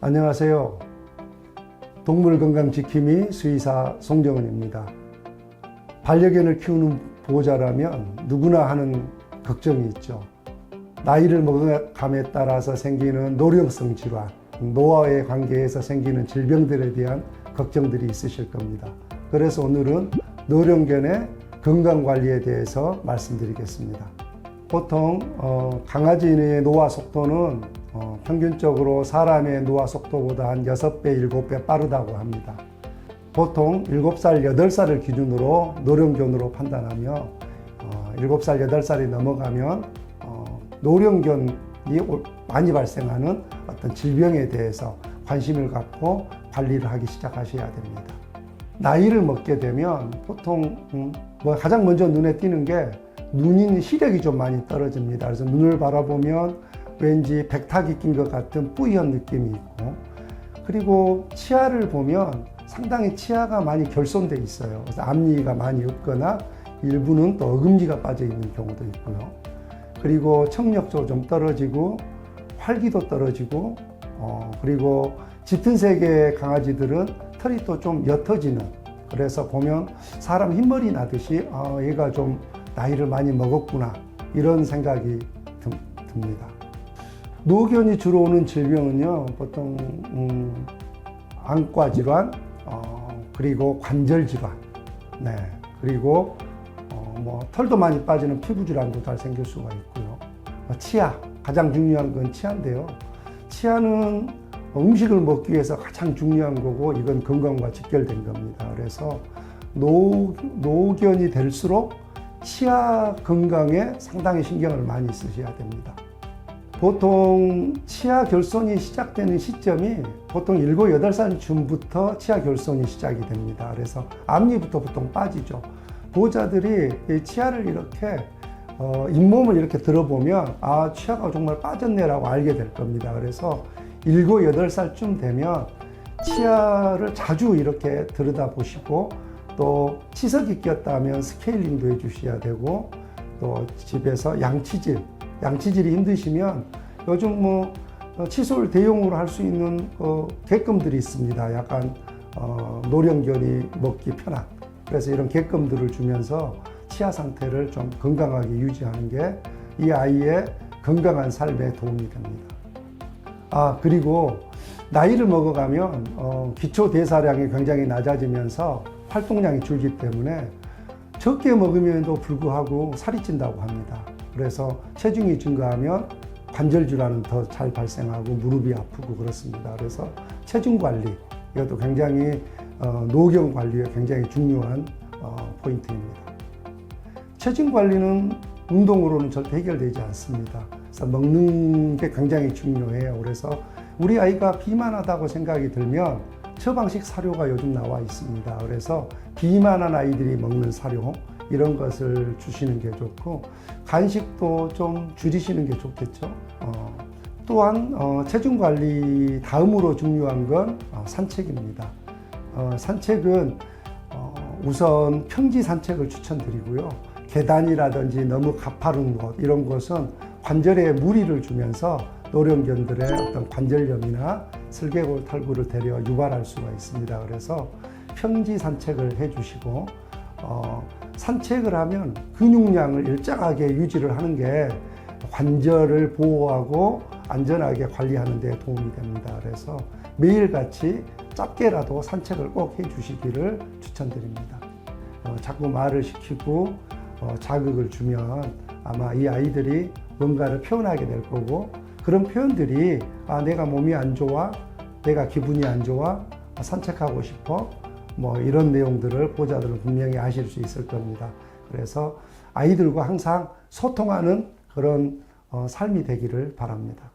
안녕하세요. 동물 건강 지킴이 수의사 송정은입니다. 반려견을 키우는 보호자라면 누구나 하는 걱정이 있죠. 나이를 먹어감에 따라서 생기는 노령성 질환, 노화의 관계에서 생기는 질병들에 대한 걱정들이 있으실 겁니다. 그래서 오늘은 노령견의 건강 관리에 대해서 말씀드리겠습니다. 보통 어, 강아지의 노화 속도는 어, 평균적으로 사람의 노화 속도보다 한 6배, 7배 빠르다고 합니다. 보통 7살, 8살을 기준으로 노령견으로 판단하며 어, 7살, 8살이 넘어가면 어, 노령견이 올- 많이 발생하는 어떤 질병에 대해서 관심을 갖고 관리를 하기 시작하셔야 됩니다. 나이를 먹게 되면 보통 음, 뭐 가장 먼저 눈에 띄는 게 눈인 시력이 좀 많이 떨어집니다. 그래서 눈을 바라보면 왠지 백탁이 낀 것 같은 뿌연 느낌이 있고 그리고 치아를 보면 상당히 치아가 많이 결손돼 있어요. 그래서 앞니가 많이 없거나 일부는 또 어금니가 빠져 있는 경우도 있고요. 그리고 청력도 좀 떨어지고 활기도 떨어지고 어, 그리고 짙은 색의 강아지들은 털이 또 좀 옅어지는 그래서 보면 사람 흰머리 나듯이 아, 얘가 좀 나이를 많이 먹었구나. 이런 생각이 듭, 듭니다. 노견이 주로 오는 질병은요 보통 음, 안과 질환 어, 그리고 관절 질환. 네. 그리고 어, 뭐 털도 많이 빠지는 피부 질환도 잘 생길 수가 있고요. 어, 치아. 가장 중요한 건 치아인데요. 치아는 음식을 먹기 위해서 가장 중요한 거고 이건 건강과 직결된 겁니다. 그래서 노, 노견이 될수록 치아 건강에 상당히 신경을 많이 쓰셔야 됩니다. 보통 치아 결손이 시작되는 시점이 보통 7, 8살 쯤부터 치아 결손이 시작이 됩니다. 그래서 앞니부터 보통 빠지죠. 보호자들이 이 치아를 이렇게 어, 잇몸을 이렇게 들어보면 아 치아가 정말 빠졌네라고 알게 될 겁니다. 그래서 7, 8살쯤 되면 치아를 자주 이렇게 들여다 보시고 또 치석이 꼈다면 스케일링도 해주셔야 되고 또 집에서 양치질 양치질이 힘드시면 요즘 뭐 어, 칫솔 대용으로 할 수 있는 어, 객금들이 있습니다. 약간 어, 노령견이 먹기 편한 그래서 이런 객금들을 주면서 치아 상태를 좀 건강하게 유지하는 게 이 아이의 건강한 삶에 도움이 됩니다. 아 그리고 나이를 먹어가면 어, 기초 대사량이 굉장히 낮아지면서 활동량이 줄기 때문에 적게 먹음에도 불구하고 살이 찐다고 합니다. 그래서 체중이 증가하면 관절 질환은 더 잘 발생하고 무릎이 아프고 그렇습니다. 그래서 체중 관리 이것도 굉장히 어, 노경 관리에 굉장히 중요한 어, 포인트입니다. 체중 관리는 운동으로는 절대 해결되지 않습니다. 그래서 먹는 게 굉장히 중요해요. 그래서 우리 아이가 비만하다고 생각이 들면 처방식 사료가 요즘 나와 있습니다. 그래서 비만한 아이들이 먹는 사료 이런 것을 주시는 게 좋고 간식도 좀 줄이시는 게 좋겠죠. 어, 또한 어, 체중 관리 다음으로 중요한 건 어, 산책입니다. 어, 산책은 어, 우선 평지 산책을 추천드리고요. 계단이라든지 너무 가파른 곳 이런 곳은 관절에 무리를 주면서 노령견들의 어떤 관절염이나 슬개골 탈구를 대려 유발할 수가 있습니다. 그래서 평지 산책을 해주시고 어, 산책을 하면 근육량을 일정하게 유지를 하는 게 관절을 보호하고 안전하게 관리하는 데 도움이 됩니다. 그래서 매일같이 짧게라도 산책을 꼭 해주시기를 추천드립니다. 어, 자꾸 말을 시키고 어, 자극을 주면 아마 이 아이들이 뭔가를 표현하게 될 거고 그런 표현들이 아 내가 몸이 안 좋아 내가 기분이 안 좋아 아, 산책하고 싶어 뭐 이런 내용들을 보자들은 분명히 아실 수 있을 겁니다. 그래서 아이들과 항상 소통하는 그런 어, 삶이 되기를 바랍니다.